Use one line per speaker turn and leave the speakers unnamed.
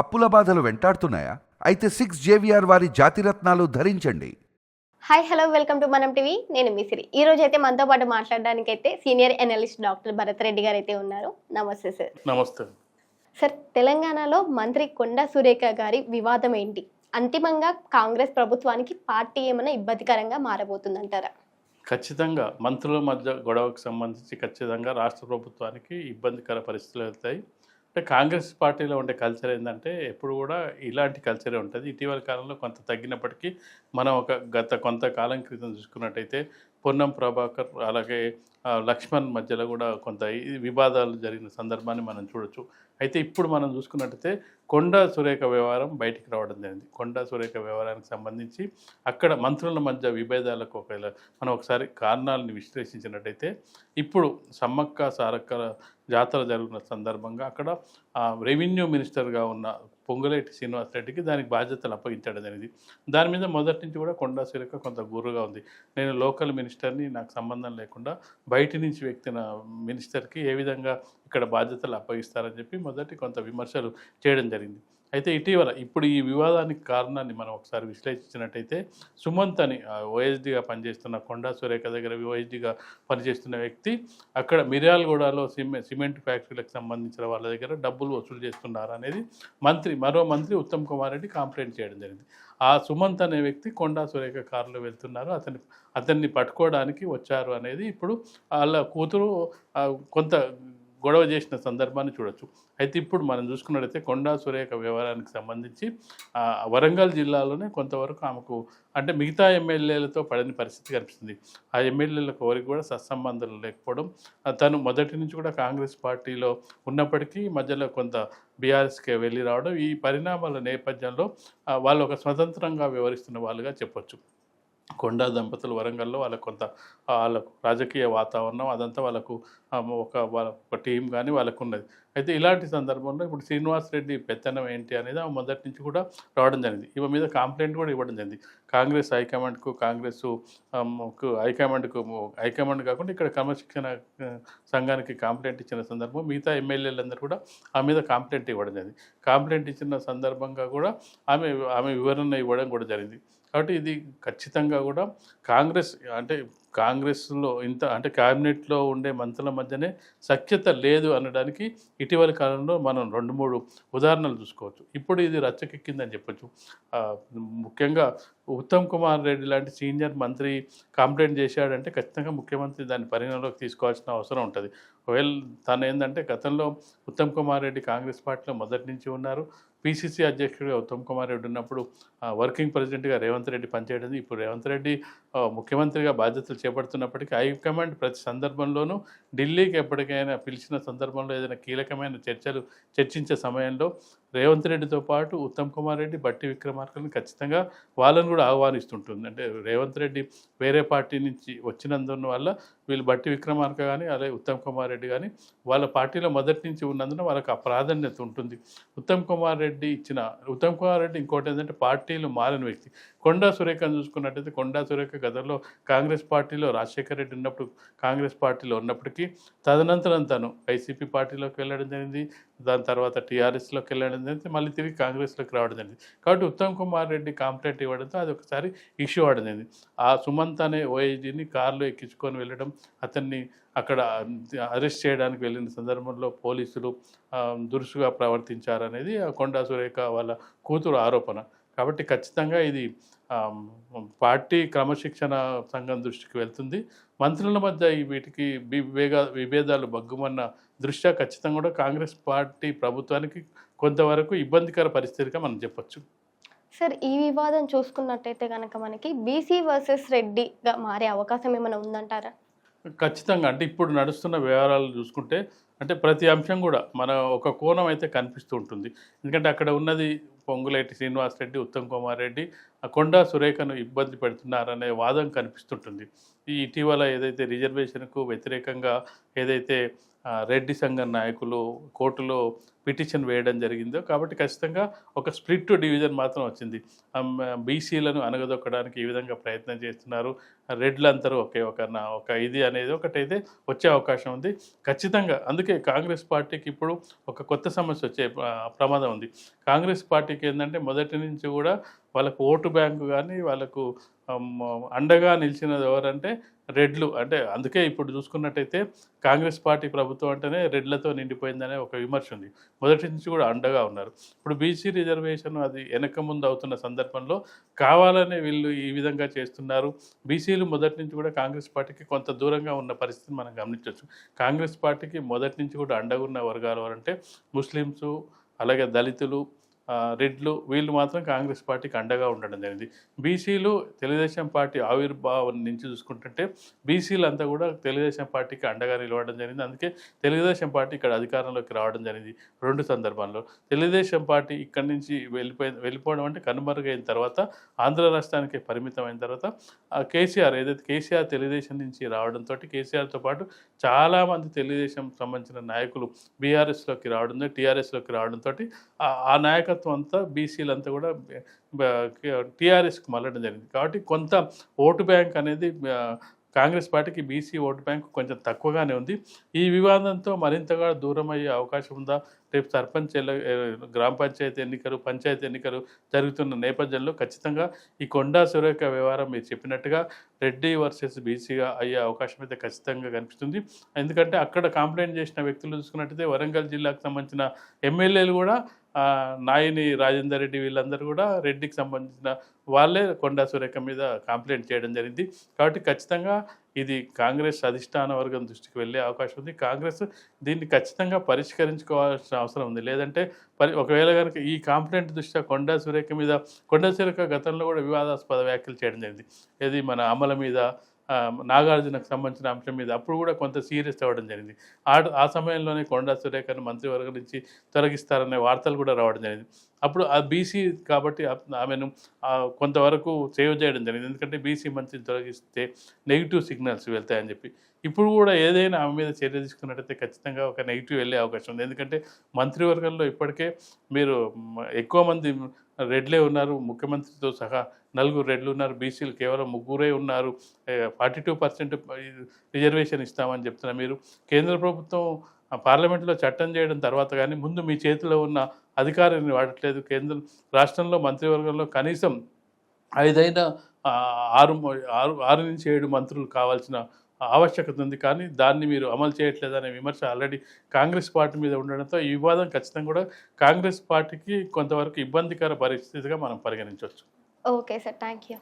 అప్పుల బాధలు వెంటాడుతున్నాయా? అయితే సిక్స్ జేవిఆర్ వారి జాతిరత్నాలు ధరించండి.
హాయ్ హలో వెల్కమ్ టు మనం టీవీ నేను మిసిరి ఈ రోజు అయితే మనతో పాటు మాట్లాడడానికి అయితే senior analyst doctor Bharath Reddy గారు అయితే ఉన్నారు. నమస్తే సార్
నమస్తే.
సార్ తెలంగాణలో మంత్రి కొండా సురేఖ గారి వివాదం ఏంటి? అంతిమంగా కాంగ్రెస్ ప్రభుత్వానికి పార్టీ ఏమైనా ఇబ్బందికరంగా మారబోతుందంటారా?
ఖచ్చితంగా మంత్రుల మధ్య గొడవకు సంబంధించి ఖచ్చితంగా రాష్ట్ర ప్రభుత్వానికి ఇబ్బందికర పరిస్థితులు వెళ్తాయి అంటే కాంగ్రెస్ పార్టీలో ఉండే కల్చర్ ఏంటంటే ఎప్పుడు కూడా ఇలాంటి కల్చరే ఉంటుంది. ఇటీవల కాలంలో కొంత తగ్గినప్పటికీ మనం ఒక గత కొంతకాలం క్రితం చూసుకున్నట్టయితే పొన్నం ప్రభాకర్ అలాగే లక్ష్మణ్ మధ్యలో కూడా కొంత ఈ వివాదాలు జరిగిన సందర్భాన్ని మనం చూడొచ్చు. అయితే ఇప్పుడు మనం చూసుకున్నట్టయితే కొండా సురేఖ వ్యవహారం బయటికి రావడం జరిగింది. కొండా సురేఖ వ్యవహారానికి సంబంధించి అక్కడ మంత్రుల మధ్య విభేదాలకు ఒకవేళ మనం ఒకసారి కారణాలను విశ్లేషించినట్టయితే ఇప్పుడు సమ్మక్క సారక్క జాతర జరుగుతున్న సందర్భంగా అక్కడ రెవెన్యూ మినిస్టర్గా ఉన్న పొంగులేటి శ్రీనివాస్ రెడ్డికి దానికి బాధ్యతలు అప్పగించడం అనేది. దాని మీద మొదటి నుంచి కూడా కొండా సురేఖ కొంత గురుగా ఉంది. నేను లోకల్ మినిస్టర్ని నాకు సంబంధం లేకుండా బయటి నుంచి వ్యక్తిన మినిస్టర్కి ఏ విధంగా ఇక్కడ బాధ్యతలు అప్పగిస్తారని చెప్పి మొదటి కొంత విమర్శలు చేయడం జరిగింది. అయితే ఇటీవల ఇప్పుడు ఈ వివాదానికి కారణాన్ని మనం ఒకసారి విశ్లేషించినట్టయితే సుమంత్ అని ఓఎస్డీగా పనిచేస్తున్న కొండా సురేఖ దగ్గర ఓఎస్డిగా పనిచేస్తున్న వ్యక్తి అక్కడ మిర్యాలగూడలో సిమెంట్ సిమెంట్ ఫ్యాక్టరీలకు సంబంధించిన వాళ్ళ దగ్గర డబ్బులు వసూలు చేస్తున్నారు అనేది మంత్రి మరో మంత్రి ఉత్తమ్ కుమార్ రెడ్డి కంప్లైంట్ చేయడం జరిగింది. ఆ సుమంత్ అనే వ్యక్తి కొండా సురేఖ కారులో వెళ్తున్నారు. అతన్ని అతన్ని పట్టుకోవడానికి వచ్చారు అనేది ఇప్పుడు వాళ్ళ కూతురు కొంత గొడవ చేసిన సందర్భాన్ని చూడొచ్చు. అయితే ఇప్పుడు మనం చూసుకున్నట్లయితే కొండా సురేఖ వ్యవహారానికి సంబంధించి వరంగల్ జిల్లాలోనే కొంతవరకు ఆమెకు అంటే మిగతా ఎమ్మెల్యేలతో పడని పరిస్థితి కనిపిస్తుంది. ఆ ఎమ్మెల్యేలకు ఎవరికి కూడా సత్సంబంధాలు లేకపోవడం తను మొదటి నుంచి కూడా కాంగ్రెస్ పార్టీలో ఉన్నప్పటికీ మధ్యలో కొంత బీఆర్ఎస్కే వెళ్ళి రావడం ఈ పరిణామాల నేపథ్యంలో వాళ్ళు ఒక స్వతంత్రంగా వ్యవహరిస్తున్న వాళ్ళుగా చెప్పొచ్చు. కొండా దంపతులు వరంగల్లో వాళ్ళకు కొంత వాళ్ళకు రాజకీయ వాతావరణం అదంతా వాళ్ళకు ఒక వాళ్ళ ఒక టీం కానీ వాళ్ళకు ఉన్నది అయితే ఇలాంటి సందర్భంలో ఇప్పుడు శ్రీనివాస్ రెడ్డి పెత్తనం ఏంటి అనేది ఆమె మొదటి నుంచి కూడా రావడం జరిగింది. ఈమె మీద కంప్లైంట్ కూడా ఇవ్వడం జరిగింది. కాంగ్రెస్ హైకమాండ్కు కాంగ్రెస్ హైకమాండ్కు హైకమాండ్ కాకుండా ఇక్కడ క్రమశిక్షణ సంఘానికి కంప్లైంట్ ఇచ్చిన సందర్భం మిగతా ఎమ్మెల్యేలందరూ కూడా ఆమె మీద కంప్లైంట్ ఇవ్వడం జరిగింది. కంప్లైంట్ ఇచ్చిన సందర్భంగా కూడా ఆమె ఆమె వివరణ ఇవ్వడం కూడా జరిగింది. కాబట్టి ఇది ఖచ్చితంగా కూడా కాంగ్రెస్ అంటే కాంగ్రెస్లో ఇంత అంటే క్యాబినెట్లో ఉండే మంత్రుల మధ్యనే సఖ్యత లేదు అనడానికి ఇటీవల కాలంలో మనం రెండు మూడు ఉదాహరణలు చూసుకోవచ్చు. ఇప్పుడు ఇది రచ్చకెక్కిందని చెప్పొచ్చు. ముఖ్యంగా ఉత్తమ్ కుమార్ రెడ్డి లాంటి సీనియర్ మంత్రి కంప్లైంట్ చేశాడంటే ఖచ్చితంగా ముఖ్యమంత్రి దాన్ని పరిగణలోకి తీసుకోవాల్సిన అవసరం ఉంటుంది. ఒకవేళ తను ఏంటంటే గతంలో ఉత్తమ్ కుమార్ రెడ్డి కాంగ్రెస్ పార్టీలో మొదటి నుంచి ఉన్నారు. పిసిసి అధ్యక్షుడిగా ఉత్తమ్ కుమార్ రెడ్డి ఉన్నప్పుడు వర్కింగ్ ప్రెసిడెంట్గా రేవంత్ రెడ్డి పనిచేయడం. ఇప్పుడు రేవంత్ రెడ్డి ముఖ్యమంత్రిగా బాధ్యతలు చేపడుతున్నప్పటికీ హైకమాండ్ ప్రతి సందర్భంలోనూ ఢిల్లీకి ఎప్పటికైనా పిలిచిన సందర్భంలో ఏదైనా కీలకమైన చర్చలు చర్చించే సమయంలో రేవంత్ రెడ్డితో పాటు ఉత్తమ్ కుమార్ రెడ్డి బట్టి విక్రమార్కని ఖచ్చితంగా వాళ్ళని కూడా ఆహ్వానిస్తుంటుంది. అంటే రేవంత్ రెడ్డి వేరే పార్టీ నుంచి వచ్చినందున వల్ల వీళ్ళు బట్టి విక్రమార్క కానీ అలాగే ఉత్తమ్ కుమార్ రెడ్డి కానీ వాళ్ళ పార్టీలో మొదటి నుంచి ఉన్నందున వాళ్ళకి ఆ ప్రాధాన్యత ఉంటుంది. ఉత్తమ్ కుమార్ రెడ్డి ఇచ్చిన ఉత్తమ్ కుమార్ రెడ్డి ఇంకోటి ఏంటంటే పార్టీలు మారిన వ్యక్తి. కొండా సురేఖను చూసుకున్నట్టయితే కొండా సురేఖ గతంలో కాంగ్రెస్ పార్టీలో రాజశేఖర రెడ్డి ఉన్నప్పుడు కాంగ్రెస్ పార్టీలో ఉన్నప్పటికీ తదనంతరం తను వైసీపీ పార్టీలోకి వెళ్ళడం జరిగింది. దాని తర్వాత టీఆర్ఎస్లోకి వెళ్ళడం జరిగింది మళ్ళీ తిరిగి కాంగ్రెస్లోకి రావడం జరిగింది. కాబట్టి ఉత్తమ్ కుమార్ రెడ్డి కాంప్లైంట్ ఇవ్వడంతో అది ఒకసారి ఇష్యూ అవడం జరిగింది. ఆ సుమంత్ అనే ఓఐజీని కారులో ఎక్కించుకొని వెళ్ళడం అతన్ని అక్కడ అరెస్ట్ చేయడానికి వెళ్ళిన సందర్భంలో పోలీసులు దురుసుగా ప్రవర్తించారనేది ఆ కొండా సురేఖ వాళ్ళ కూతురు ఆరోపణ. కాబట్టి ఖచ్చితంగా ఇది పార్టీ క్రమశిక్షణ సంఘం దృష్టికి వెళ్తుంది. మంత్రుల మధ్య ఈ వీటికి విభేద విభేదాలు బగ్గుమన్న దృష్ట్యా ఖచ్చితంగా కూడా కాంగ్రెస్ పార్టీ ప్రభుత్వానికి కొంతవరకు ఇబ్బందికర పరిస్థితిగా మనం చెప్పొచ్చు.
సార్ ఈ వివాదం చూసుకున్నట్టయితే కనుక మనకి బీసీ వర్సెస్ రెడ్డిగా మారే అవకాశం ఏమైనా ఉందంటారా?
ఖచ్చితంగా. అంటే ఇప్పుడు నడుస్తున్న వ్యవహారాలు చూసుకుంటే అంటే ప్రతి అంశం కూడా మన ఒక కోణం అయితే కనిపిస్తూ ఉంటుంది. ఎందుకంటే అక్కడ ఉన్నది పొంగులేటి శ్రీనివాస్ రెడ్డి ఉత్తమ్ కుమార్ రెడ్డి కొండా సురేఖను ఇబ్బంది పెడుతున్నారనే వాదం కనిపిస్తుంటుంది. ఈ ఇటీవల ఏదైతే రిజర్వేషన్కు వ్యతిరేకంగా ఏదైతే రెడ్డి సంఘం నాయకులు కోర్టులో పిటిషన్ వేయడం జరిగిందో కాబట్టి ఖచ్చితంగా ఒక స్ప్లిట్ డివిజన్ మాత్రం వచ్చింది. బీసీలను అనగదొక్కడానికి ఈ విధంగా ప్రయత్నం చేస్తున్నారు. రెడ్లందరూ ఒకే ఒక నా ఒక ఇది అనేది ఒకటైతే వచ్చే అవకాశం ఉంది. ఖచ్చితంగా అందుకే అందుకే కాంగ్రెస్ పార్టీకి ఇప్పుడు ఒక కొత్త సమస్య వచ్చే ప్రమాదం ఉంది. కాంగ్రెస్ పార్టీకి ఏంటంటే మొదటి నుంచి కూడా వాళ్ళకు ఓటు బ్యాంకు కానీ వాళ్ళకు అండగా నిలిచినది ఎవరంటే రెడ్లు. అంటే అందుకే ఇప్పుడు చూసుకున్నట్టయితే కాంగ్రెస్ పార్టీ ప్రభుత్వం అంటేనే రెడ్లతో నిండిపోయిందనే ఒక విమర్శ ఉంది. మొదటి నుంచి కూడా అండగా ఉన్నారు. ఇప్పుడు బీసీ రిజర్వేషన్ అది వెనక ముందు అవుతున్న సందర్భంలో కావాలనే వీళ్ళు ఈ విధంగా చేస్తున్నారు. బీసీలు మొదటి నుంచి కూడా కాంగ్రెస్ పార్టీకి కొంత దూరంగా ఉన్న పరిస్థితిని మనం గమనించవచ్చు. కాంగ్రెస్ పార్టీకి మొదటి నుంచి కూడా అండగా ఉన్న వర్గాలు ఎవరంటే ముస్లిమ్స్ అలాగే దళితులు రెడ్లు వీళ్ళు మాత్రం కాంగ్రెస్ పార్టీకి అండగా ఉండడం జరిగింది. బీసీలు తెలుగుదేశం పార్టీ ఆవిర్భావం నుంచి చూసుకుంటుంటే బీసీలు అంతా కూడా తెలుగుదేశం పార్టీకి అండగా నిలవడం జరిగింది. అందుకే తెలుగుదేశం పార్టీ ఇక్కడ అధికారంలోకి రావడం జరిగింది రెండు సందర్భాల్లో. తెలుగుదేశం పార్టీ ఇక్కడి నుంచి వెళ్ళిపోయి వెళ్ళిపోవడం అంటే కనుమరుగైన తర్వాత ఆంధ్ర రాష్ట్రానికి పరిమితమైన తర్వాత కేసీఆర్ ఏదైతే కేసీఆర్ తెలుగుదేశం నుంచి రావడంతో కేసీఆర్తో పాటు చాలామంది తెలుగుదేశం సంబంధించిన నాయకులు బీఆర్ఎస్లోకి రావడం టీఆర్ఎస్లోకి రావడంతో ఆ నాయకత్వం అంతా బీసీలు అంతా కూడా టీఆర్ఎస్కి మళ్ళడం జరిగింది. కాబట్టి కొంత ఓటు బ్యాంక్ అనేది కాంగ్రెస్ పార్టీకి బీసీ ఓటు బ్యాంక్ కొంచెం తక్కువగానే ఉంది. ఈ వివాదంతో మరింతగా దూరం అయ్యే అవకాశం ఉందా? రేపు సర్పంచ్ గ్రామ పంచాయతీ ఎన్నికలు పంచాయతీ ఎన్నికలు జరుగుతున్న నేపథ్యంలో ఖచ్చితంగా ఈ కొండా సురేఖ వ్యవహారం మీరు చెప్పినట్టుగా రెడ్డి వర్సెస్ బీసీగా అయ్యే అవకాశం అయితే ఖచ్చితంగా కనిపిస్తుంది. ఎందుకంటే అక్కడ కంప్లైంట్ చేసిన వ్యక్తులు చూసుకున్నట్టయితే వరంగల్ జిల్లాకు సంబంధించిన ఎమ్మెల్యేలు కూడా నాయని రాజేందర్ రెడ్డి వీళ్ళందరూ కూడా రెడ్డికి సంబంధించిన వాళ్ళే కొండా సురేఖ మీద కంప్లైంట్ చేయడం జరిగింది. కాబట్టి ఖచ్చితంగా ఇది కాంగ్రెస్ అధిష్టాన వర్గం దృష్టికి వెళ్ళే అవకాశం ఉంది. కాంగ్రెస్ దీన్ని ఖచ్చితంగా పరిష్కరించుకోవాల్సిన అవసరం ఉంది. లేదంటే పరి ఒకవేళ కనుక ఈ కాంప్లైంట్ దృష్ట్యా కొండా సురేఖ మీద కొండా సురేఖ గతంలో కూడా వివాదాస్పద వ్యాఖ్యలు చేయడం జరిగింది. ఏది మన అమల మీద నాగార్జునకు సంబంధించిన అంశం మీద అప్పుడు కూడా కొంత సీరియస్ అవ్వడం జరిగింది. ఆ ఆ సమయంలోనే కొండా సురేఖను మంత్రివర్గం నుంచి తొలగిస్తారనే వార్తలు కూడా రావడం జరిగింది. అప్పుడు ఆ బీసీ కాబట్టి ఆమెను కొంతవరకు సేవ్ చేయడం జరిగింది. ఎందుకంటే బీసీ మంత్రిని తొలగిస్తే నెగిటివ్ సిగ్నల్స్ వెళ్తాయని చెప్పి. ఇప్పుడు కూడా ఏదైనా ఆమె మీద చర్య తీసుకున్నట్టయితే ఖచ్చితంగా ఒక నెగిటివ్ వెళ్ళే అవకాశం ఉంది. ఎందుకంటే మంత్రివర్గంలో ఇప్పటికే మీరు ఎక్కువ మంది రెడ్లే ఉన్నారు ముఖ్యమంత్రితో సహా నలుగురు రెడ్లు ఉన్నారు బీసీలు కేవలం ముగ్గురే ఉన్నారు. ఫార్టీ టూ పర్సెంట్ రిజర్వేషన్ ఇస్తామని చెప్తున్నారు. మీరు కేంద్ర ప్రభుత్వం పార్లమెంట్లో చట్టం చేయడం తర్వాత కానీ ముందు మీ చేతిలో ఉన్న అధికారాన్ని వాడట్లేదు. కేంద్ర రాష్ట్రంలో మంత్రివర్గంలో కనీసం ఐదైనా ఆరు ఆరు ఆరు నుంచి ఏడు మంత్రులు కావాల్సిన ఆవశ్యకత ఉంది. కానీ దాన్ని మీరు అమలు చేయట్లేదనే విమర్శ ఆల్రెడీ కాంగ్రెస్ పార్టీ మీద ఉండడంతో ఈ వివాదం ఖచ్చితంగా కూడా కాంగ్రెస్ పార్టీకి కొంతవరకు ఇబ్బందికర పరిస్థితిగా మనం పరిగణించవచ్చు.
Okay sir thank you